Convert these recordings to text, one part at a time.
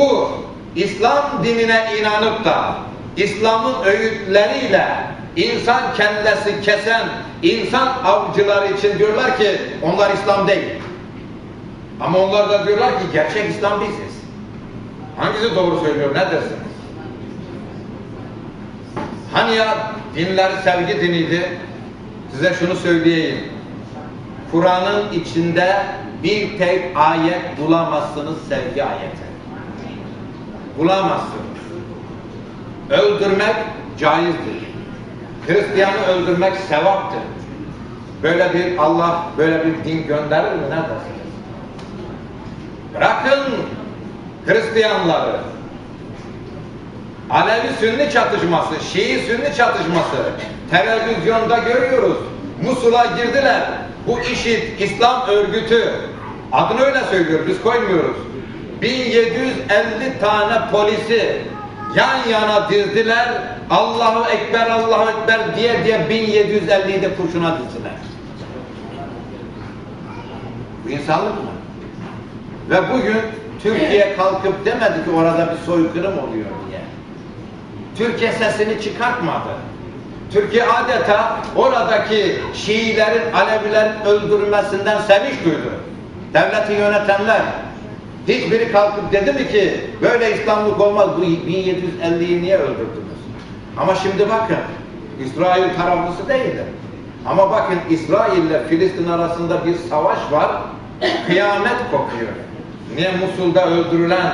bu İslam dinine inanıp da İslam'ın öğütleriyle insan kellesi kesen insan avcıları için diyorlar ki onlar İslam değil. Ama onlar da diyorlar ki gerçek İslam biziz. Hangisi doğru söylüyor ne dersiniz? Hani ya dinler sevgi diniydi? Size şunu söyleyeyim. Kur'an'ın içinde bir tek ayet bulamazsınız sevgi ayeti. Bulamazsınız. Öldürmek caizdir. Hristiyanı öldürmek sevaptır. Böyle bir Allah böyle bir din gönderir mi? Ne dersiniz? Bırakın Hristiyanları. Alevi Sünni çatışması, Şii Sünni çatışması. Televizyonda görüyoruz. Musul'a girdiler. Bu işit İslam örgütü. Adını öyle söylüyor, biz koymuyoruz. 1750 tane polisi yan yana dizdiler. Allahu Ekber, Allahu Ekber diye diye 1750'yi de kurşuna dizdiler. Bu insanlık mı? Ve bugün Türkiye kalkıp demedi ki orada bir soykırım oluyor diye. Türkiye sesini çıkartmadı. Türkiye adeta oradaki Şiilerin, Alevilerin öldürülmesinden sevinç duydu. Devleti yönetenler. Hiçbiri kalkıp dedi mi ki böyle İslamlık olmaz bu 1750'yi niye öldürdünüz? Ama şimdi bakın İsrail taraflısı değildir. Ama bakın İsrail ile Filistin arasında bir savaş var. Kıyamet kopuyor. Niye Musul'da öldürülen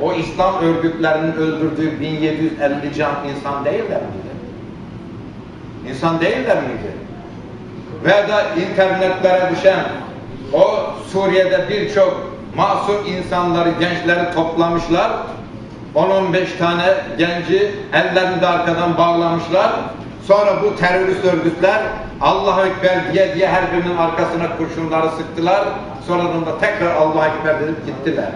o İslam örgütlerinin öldürdüğü 1750 can insan değiller miydi? İnsan değiller miydi? Ve da internetlere düşen o Suriye'de birçok masum insanları, gençleri toplamışlar. 10-15 tane genci ellerini de arkadan bağlamışlar. Sonra bu terörist örgütler Allahu Ekber diye diye her birinin arkasına kurşunları sıktılar. Sonradan da tekrar Allahu Ekber dedip gittiler.